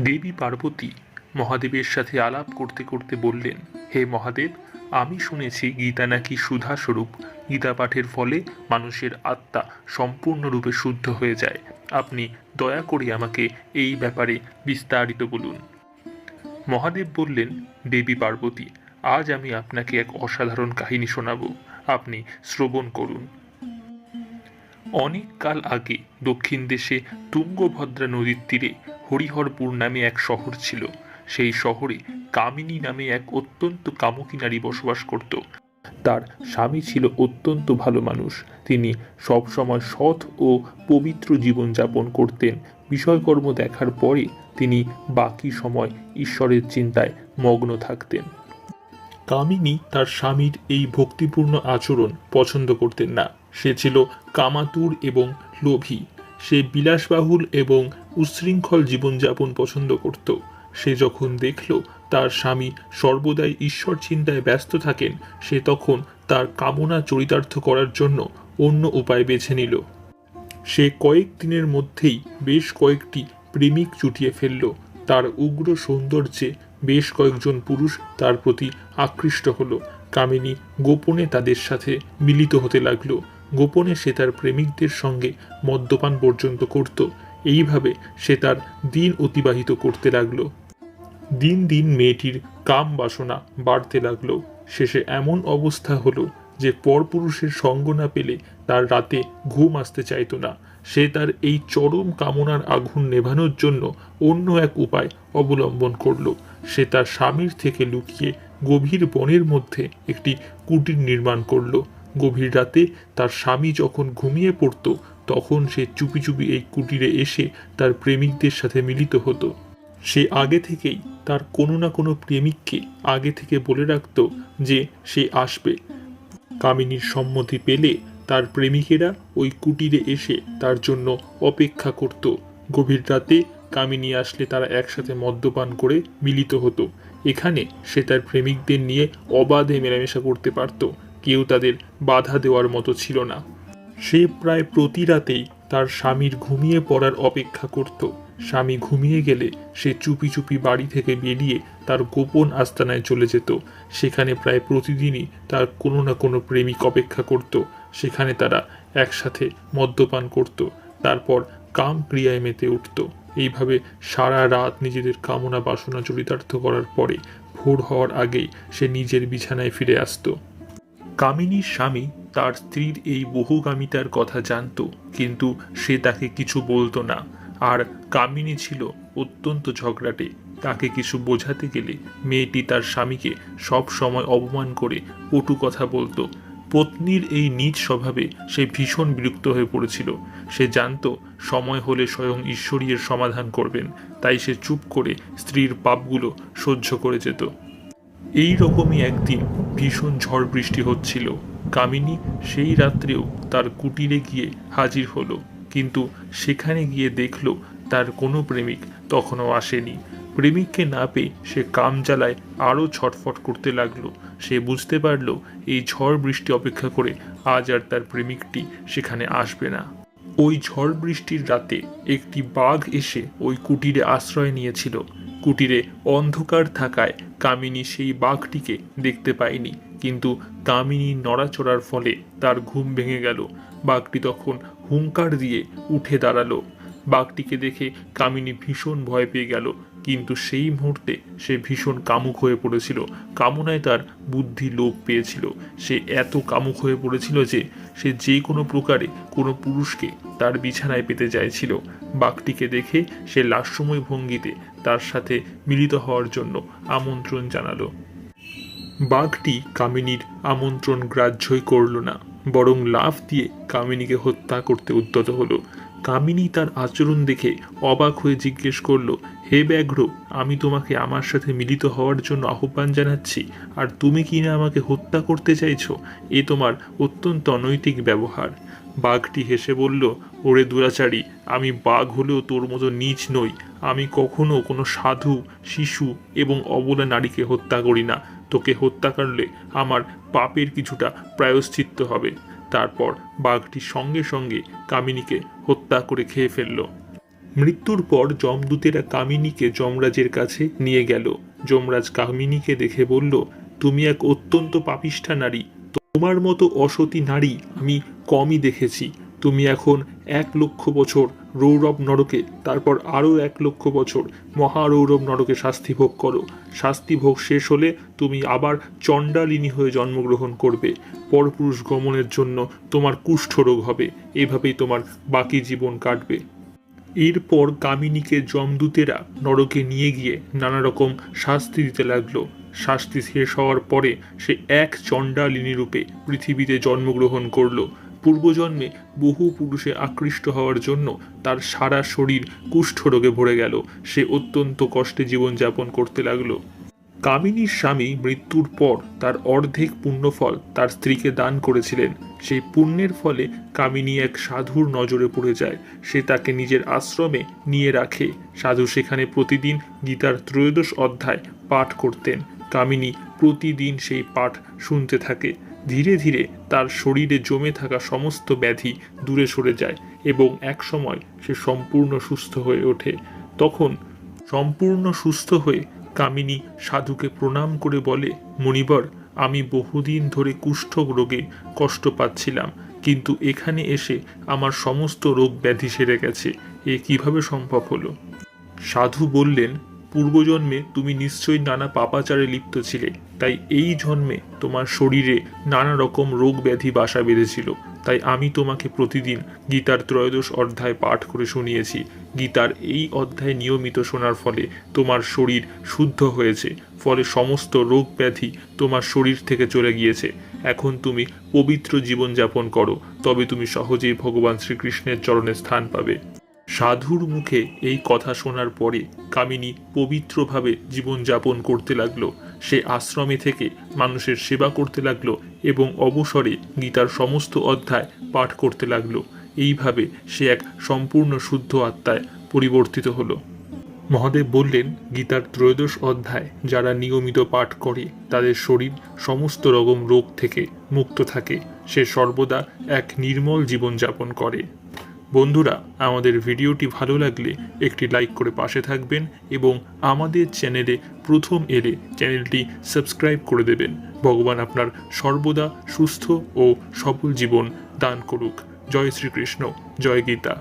দেবী পার্বতী মহাদেবের সাথে আলাপ করতে করতে বললেন, হে মহাদেব, আমি শুনেছি গীতা নাকি সুধা স্বরূপ গীতা পাঠের ফলে মানুষের আত্মা সম্পূর্ণরূপে শুদ্ধ হয়ে যায়। আপনি দয়া করে আমাকে এই ব্যাপারে বিস্তারিত বলুন। মহাদেব বললেন, দেবী পার্বতী, আজ আমি আপনাকে এক অসাধারণ কাহিনী শোনাবো। আপনি শ্রবণ করুন। অনেক কাল আগে দক্ষিণ দেশে তুঙ্গভদ্রা নদীর তীরে হরিহরপুর নামে এক শহর ছিল। সেই শহরে কামিনী নামে এক অত্যন্ত কামুকী নারী বসবাস করত। তার স্বামী ছিল অত্যন্ত ভালো মানুষ। তিনি সবসময় সৎ ও পবিত্র জীবনযাপন করতেন। বিষয়কর্ম দেখার পরে তিনি বাকি সময় ঈশ্বরের চিন্তায় মগ্ন থাকতেন। কামিনী তার স্বামীর এই ভক্তিপূর্ণ আচরণ পছন্দ করতেন না। সে ছিল কামাতুর এবং লোভী। সে বিলাসবাহুল এবং উচ্ছৃঙ্খল জীবনযাপন পছন্দ করত। সে যখন দেখল তার স্বামী সর্বদাই ঈশ্বর চিন্তায় ব্যস্ত থাকেন, সে তখন তার কামনা চরিতার্থ করার জন্য অন্য উপায় বেছে নিল। সে কয়েক দিনের মধ্যেই বেশ কয়েকটি প্রেমিক চুটিয়ে ফেলল। তার উগ্র সৌন্দর্যে বেশ কয়েকজন পুরুষ তার প্রতি আকৃষ্ট হলো। কামিনী গোপনে তাদের সাথে মিলিত হতে লাগল। গোপনে সে তার প্রেমিকদের সঙ্গে মদ্যপান পর্যন্ত করত। এইভাবে সে তার দিন অতিবাহিত করতে লাগল। দিন দিন মেয়েটির কাম বাসনা বাড়তে লাগল। শেষে এমন অবস্থা হলো যে পরপুরুষের সঙ্গ না পেলে তার রাতে ঘুম আসতে চাইতো না। সে তার এই চরম কামনার আগুন নেভানোর জন্য অন্য এক উপায় অবলম্বন করল। সে তার স্বামীর থেকে লুকিয়ে গভীর বনের মধ্যে একটি কুটির নির্মাণ করল। গভীর রাতে তার স্বামী যখন ঘুমিয়ে পড়তো, তখন সে চুপি চুপি এই কুটিরে এসে তার প্রেমিকদের সাথে মিলিত হতো। সে আগে থেকেই তার কোনো না কোনো প্রেমিককে আগে থেকে বলে রাখত যে সে আসবে। কামিনীর সম্মতি পেলে তার প্রেমিকেরা ওই কুটিরে এসে তার জন্য অপেক্ষা করত। গভীর রাতে কামিনী আসলে তারা একসাথে মদ্যপান করে মিলিত হতো। এখানে সে তার প্রেমিকদের নিয়ে অবাধে মেলামেশা করতে পারত। কেউ তাদের বাধা দেওয়ার মতো ছিল না। সে প্রায় প্রতি রাতেই তার স্বামীর ঘুমিয়ে পড়ার অপেক্ষা করত। স্বামী ঘুমিয়ে গেলে সে চুপি চুপি বাড়ি থেকে বেরিয়ে তার গোপন আস্তানায় চলে যেত। সেখানে প্রায় প্রতিদিনই তার কোনো না কোনো প্রেমিক অপেক্ষা করত। সেখানে তারা একসাথে মদ্যপান করত। তারপর কাম ক্রিয়ায় মেতে উঠত। এইভাবে সারা রাত নিজেদের কামনা বাসনা চরিতার্থ করার পরে ভোর হওয়ার আগেই সে নিজের বিছানায় ফিরে আসতো। কামিনীর স্বামী তার স্ত্রীর এই বহুগামিতার কথা জানত, কিন্তু সে তাকে কিছু বলতো না। আর কামিনী ছিল অত্যন্ত ঝগড়াটে। তাকে কিছু বোঝাতে গেলে মেয়েটি তার স্বামীকে সব সময় অপমান করে কটু কথা বলতো। পত্নীর এই নিজ স্বভাবে সে ভীষণ বিরক্ত হয়ে পড়েছিল। সে জানতো সময় হলে স্বয়ং ঈশ্বরীর সমাধান করবেন, তাই সে চুপ করে স্ত্রীর পাপগুলো সহ্য করে যেত। এই রকমই একদিন ভীষণ ঝড় বৃষ্টি হচ্ছিল। কামিনী সেই রাত্রেও তার কুটিরে গিয়ে হাজির হলো, কিন্তু সেখানে গিয়ে দেখল তার কোনো প্রেমিক তখনও আসেনি। প্রেমিককে না পেয়ে সে কাম জ্বালায় আরও ছটফট করতে লাগল। সে বুঝতে পারল এই ঝড় বৃষ্টি অপেক্ষা করে আজ আর তার প্রেমিকটি সেখানে আসবে না। ওই ঝড় বৃষ্টির রাতে একটি বাঘ এসে ওই কুটিরে আশ্রয় নিয়েছিল। কুটিরে অন্ধকার থাকায় কামিনী সেই বাঘটিকে দেখতে পায়নি। কিন্তু কামিনী নড়াচড়ার ফলে তার ঘুম ভেঙে গেল। বাঘটি তখন হুঙ্কার দিয়ে উঠে দাঁড়াল। বাঘটিকে দেখে কামিনী ভীষণ ভয় পেয়ে গেল। কিন্তু সেই মুহূর্তে সে ভীষণ কামুক হয়ে পড়েছিল। কামনায় তার বুদ্ধি লোপ পেয়েছিল। সে এত কামুক হয়ে পড়েছিল যে সে যে কোনো প্রকারে কোনো পুরুষকে তার বিছানায় পেতে চাইছিল। বাঘটিকে দেখে সে লাস্যময় ভঙ্গিতে তার সাথে মিলিত হওয়ার জন্য আমন্ত্রণ জানালো। বাঘটি কামিনীর আমন্ত্রণ গ্রাহ্যই করল না, বরং লাফ দিয়ে কামিনীকে হত্যা করতে উদ্যত হলো। কামিনী তার আচরণ দেখে অবাক হয়ে জিজ্ঞেস করল, হে ব্যাঘ্র, আমি তোমাকে আমার সাথে মিলিত হওয়ার জন্য আহ্বান জানাচ্ছি, আর তুমি কি না আমাকে হত্যা করতে চাইছ? এ তোমার অত্যন্ত অনৈতিক ব্যবহার। বাঘটি হেসে বলল, ওরে দুরাচারী, আমি বাঘ হলেও তোর মতো নীচ নই। আমি কখনো কোনো সাধু, শিশু এবং অবলা নারীকে হত্যা করি না। তোকে হত্যা করলে আমার পাপের কিছুটা প্রায়শ্চিত্ত হবে। তারপর বাঘটি সঙ্গে সঙ্গে কামিনীকে হত্যা করে খেয়ে ফেলল। মৃত্যুর পর যমদূতেরা কামিনীকে যমরাজের কাছে নিয়ে গেল। যমরাজ কামিনীকে দেখে বলল, তুমি এক অত্যন্ত পাপিষ্ঠা নারী। তোমার মতো অসতী নারী আমি কমই দেখেছি। তুমি এখন এক লক্ষ বছর রৌরব নরকে তারপর আরও এক লক্ষ বছর মহারৌরব নরকে শাস্তি ভোগ করো। শাস্তি ভোগ শেষ হলে তুমি আবার চণ্ডালিনী হয়ে জন্মগ্রহণ করবে। পরপুরুষ গমনের জন্য তোমার কুষ্ঠরোগ হবে। এভাবেই তোমার বাকি জীবন কাটবে। এরপর কামিনীকে যমদূতেরা নরকে নিয়ে গিয়ে নানা রকম শাস্তি দিতে লাগল। শাস্তি শেষ হওয়ার পরে সে এক চণ্ডালিনী রূপে পৃথিবীতে জন্মগ্রহণ করল। পূর্বজন্মে বহু পুরুষে আকৃষ্ট হওয়ার জন্য তার সারা শরীর কুষ্ঠরোগে ভরে গেল। সে অত্যন্ত কষ্টে জীবনযাপন করতে লাগল। কামিনীর স্বামী মৃত্যুর পর তার অর্ধেক পুণ্যফল তার স্ত্রীকে দান করেছিলেন। সেই পুণ্যের ফলে কামিনী এক সাধুর নজরে পড়ে যায়। সে তাকে নিজের আশ্রমে নিয়ে রাখে। সাধু সেখানে প্রতিদিন গীতার ত্রয়োদশ অধ্যায় পাঠ করতেন। কামিনী প্রতিদিন সেই পাঠ শুনতে থাকে। ধীরে ধীরে তার শরীরে জমে থাকা সমস্ত ব্যাধি দূরে সরে যায় এবং একসময় সে সম্পূর্ণ সুস্থ হয়ে ওঠে। তখন সম্পূর্ণ সুস্থ হয়ে কামিনী সাধুকে প্রণাম করে বলে, মণিবর, আমি বহুদিন ধরে কুষ্ঠ রোগে কষ্ট পাচ্ছিলাম, কিন্তু এখানে এসে আমার সমস্ত রোগ ব্যাধি সেরে গেছে। এ কীভাবে সম্ভব হলো? সাধু বললেন পূর্বজন্মে তুমি নিশ্চয়ই নানা পাপাচারে লিপ্ত ছিলে, তাই এই জন্মে তোমার শরীরে নানা রকম রোগ ব্যাধি বাসা বেঁধেছিল। তাই আমি তোমাকে প্রতিদিন গীতার ত্রয়োদশ অধ্যায় পাঠ করে শুনিয়েছি। গীতার এই অধ্যায় নিয়মিত শোনার ফলে তোমার শরীর শুদ্ধ হয়েছে, ফলে সমস্ত রোগ ব্যাধি তোমার শরীর থেকে চলে গিয়েছে। এখন তুমি পবিত্র জীবনযাপন করো, তবে তুমি সহজেই ভগবান শ্রীকৃষ্ণের চরণে স্থান পাবে। সাধুর মুখে এই কথা শোনার পরে কামিনী পবিত্রভাবে জীবনযাপন করতে লাগল। সে আশ্রমে থেকে মানুষের সেবা করতে লাগল এবং অবসরে গীতার সমস্ত অধ্যায় পাঠ করতে লাগল। এইভাবে সে এক সম্পূর্ণ শুদ্ধ আত্মায় পরিবর্তিত হলো। মহাদেব বললেন, গীতার ত্রয়োদশ অধ্যায় যারা নিয়মিত পাঠ করে, তাদের শরীর সমস্ত রকম রোগ থেকে মুক্ত থাকে। সে সর্বদা এক নির্মল জীবনযাপন করে। বন্ধুরা, আমাদের ভিডিওটি ভালো লাগলে একটি লাইক করে পাশে থাকবেন এবং আমাদের চ্যানেলে প্রথম এলে চ্যানেলটি সাবস্ক্রাইব করে দেবেন। ভগবান আপনার সর্বদা সুস্থ ও সফল জীবন দান করুক। জয় শ্রীকৃষ্ণ। জয় গীতা।